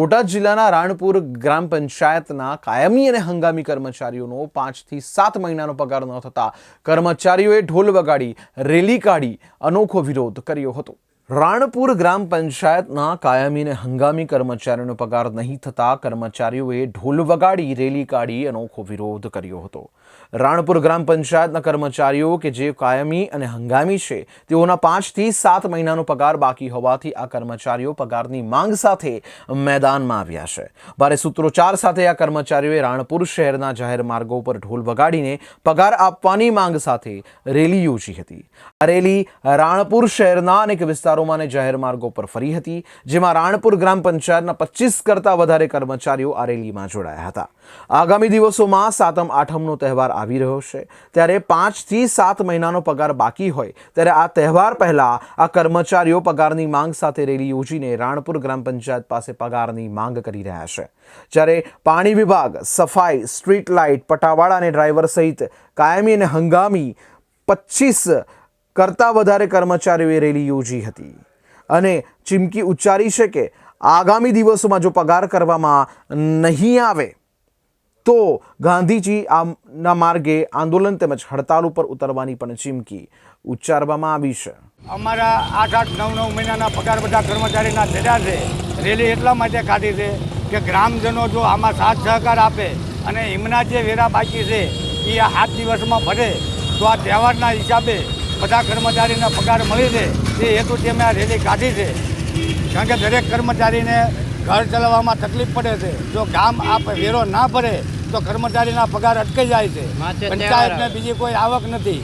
બોટાદ જિલ્લાના રાણપુર ગ્રામ પંચાયતના કાયમી અને હંગામી કર્મચારીઓનો પાંચથી સાત મહિનાનો પગાર ન થતા કર્મચારીઓએ ઢોલ વગાડી, રેલી કાઢી, અનોખો વિરોધ કર્યો હતો. રાણપુર ગ્રામ પંચાયતના કાયમી અને હંગામી કર્મચારીઓનો પગાર નહીં થતા કર્મચારીઓએ ઢોલ વગાડી, રેલી કાઢી અનોખો વિરોધ કર્યો હતો. રાણપુર ગ્રામ પંચાયતના કર્મચારીઓ કે જે કાયમી અને હંગામી છે, તેઓના પાંચથી સાત મહિનાનો પગાર બાકી હોવાથી આ કર્મચારીઓ પગારની માંગ સાથે મેદાનમાં આવ્યા છે. ભારે સૂત્રોચ્ચાર સાથે આ કર્મચારીઓએ રાણપુર શહેરના જાહેર માર્ગો પર ઢોલ વગાડીને પગાર આપવાની માંગ સાથે રેલી યોજી હતી. આ રેલી રાણપુર શહેરના અનેક વિસ્તારોમાં અને જાહેર માર્ગો પર ફરી હતી, જેમાં રાણપુર ગ્રામ પંચાયતના પચીસ કરતાં વધારે કર્મચારીઓ આ રેલીમાં જોડાયા હતા. આગામી દિવસોમાં સાતમ, આઠમનો તહેવાર આવી રહ્યો છે. ત્યારે પાંચથી સાત મહિનાનો પગાર બાકી હોય, ત્યારે આ તહેવાર પહેલાં આ કર્મચારીઓ પગારની માંગ સાથે રેલી યોજીને રાણપુર ગ્રામ પંચાયત પાસે પગારની માંગ કરી રહ્યા છે. જ્યારે પાણી વિભાગ, સફાઈ, સ્ટ્રીટ લાઇટ, પટાવાળા અને ડ્રાઈવર સહિત કાયમી અને હંગામી પચીસ કરતાં વધારે કર્મચારીઓએ રેલી યોજી હતી. અને ચીમકી ઉચ્ચારી છે કે આગામી દિવસોમાં જો પગાર કરવામાં નહીં આવે, તો ગાંધીજી આમના માર્ગે આંદોલન તેમજ હડતાલ ઉપર ઉતરવાની પણ ચીમકી ઉચ્ચારવામાં આવી છે. અમારા આઠ આઠ નવ નવ મહિનાના પગાર બધા કર્મચારીના થયા છે. રેલી એટલા માટે કાઢી છે કે ગ્રામજનો જો આમાં સાથ સહકાર આપે અને એમના જે વેરા બાકી છે, એ આ સાત દિવસમાં ભરે, તો આ તહેવારના હિસાબે બધા કર્મચારીને પગાર મળી રહે તે હેતુથી અમે આ રેલી કાઢી છે. કારણ કે દરેક કર્મચારીને ઘર ચલાવવામાં તકલીફ પડે છે. જો ગામ આ વેરો ના ભરે તો કર્મચારીના પગાર અટકી જાય છે. પંચાયતને બીજી કોઈ આવક નથી.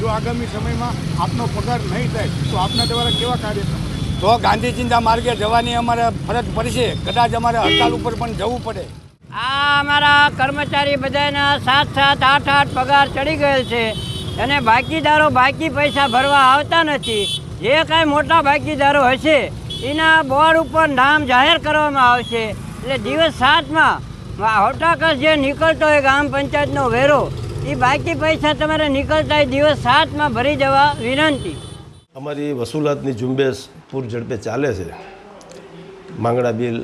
જો આગામી સમયમાં આપનો પગાર નહીં થાય તો આપના દ્વારા કેવા કાર્યક્રમ તો ગાંધીજીના માર્ગે જવાની અમારે ફરજ પડશે. કદાચ અમારે હડતાલ ઉપર પણ જવું પડે. આ અમારા કર્મચારી બધાના સાત સાત આઠ આઠ પગાર ચડી ગયેલ છે. અને બાકીદારો બાકી પૈસા ભરવા આવતા નથી. જે કાંઈ મોટા બાકીદારો હશે, એના બોર્ડ ઉપર નામ જાહેર કરવામાં આવશે. એટલે દિવસ સાતમાં હોટાકસ જે નીકળતો હોય ગ્રામ પંચાયતનો વેરો, એ બાકી પૈસા તમારે નીકળતા દિવસ સાતમાં ભરી જવા વિનંતી. અમારી વસૂલાતની ઝુંબેશ પૂર ઝડપે ચાલે છે. માંગણા બિલ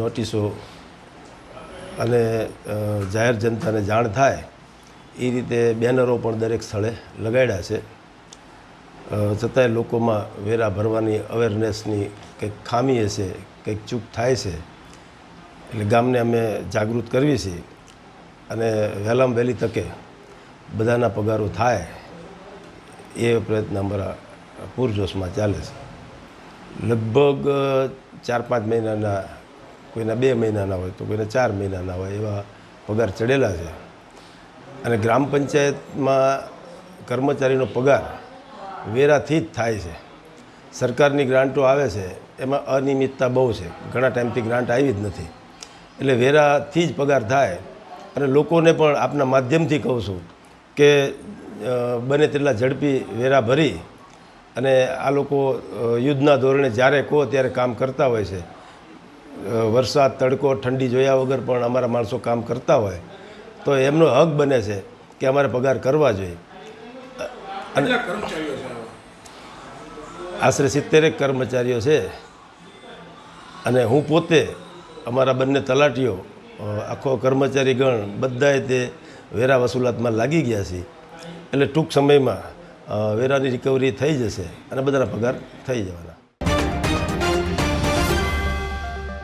નોટિસો અને જાહેર જનતાને જાણ થાય એ રીતે બેનરો પણ દરેક સ્થળે લગાડ્યા છે. છતાંય લોકોમાં વેરા ભરવાની અવેરનેસની કંઈક ખામી હશે, કંઈક ચૂક થાય છે. એટલે ગામને અમે જાગૃત કરવી છીએ અને વહેલામાં વહેલી તકે બધાના પગારો થાય એ પ્રયત્ન અમારા પૂરજોશમાં ચાલે છે. લગભગ ચાર પાંચ મહિનાના, કોઈના બે મહિનાના હોય તો કોઈના ચાર મહિનાના હોય એવા પગાર ચડેલા છે. અને ગ્રામ પંચાયતમાં કર્મચારીનો પગાર વેરાથી જ થાય છે. સરકારની ગ્રાન્ટો આવે છે, એમાં અનિયમિતતા બહુ છે. ઘણા ટાઈમથી ગ્રાન્ટ આવી જ નથી. એટલે વેરાથી જ પગાર થાય. અને લોકોને પણ આપના માધ્યમથી કહું છું કે બને તેટલા ઝડપી વેરા ભરી અને આ લોકો યુદ્ધના ધોરણે જ્યારે કહો ત્યારે કામ કરતા હોય છે. વરસાદ, તડકો, ઠંડી જોયા વગર પણ અમારા માણસો કામ કરતા હોય. તો એમનો હક બને છે કે અમારે પગાર કરવા જોઈએ. આવા? આશરે સિત્તેરેક કર્મચારીઓ છે. અને હું પોતે અમારા બંને તલાટીઓ આખો કર્મચારી ગણ બધાએ તે વેરા વસૂલાતમાં લાગી ગયા છે એટલે ટૂંક સમયમાં વેરાની રિકવરી થઈ જશે અને બધાના પગાર થઈ જવાના.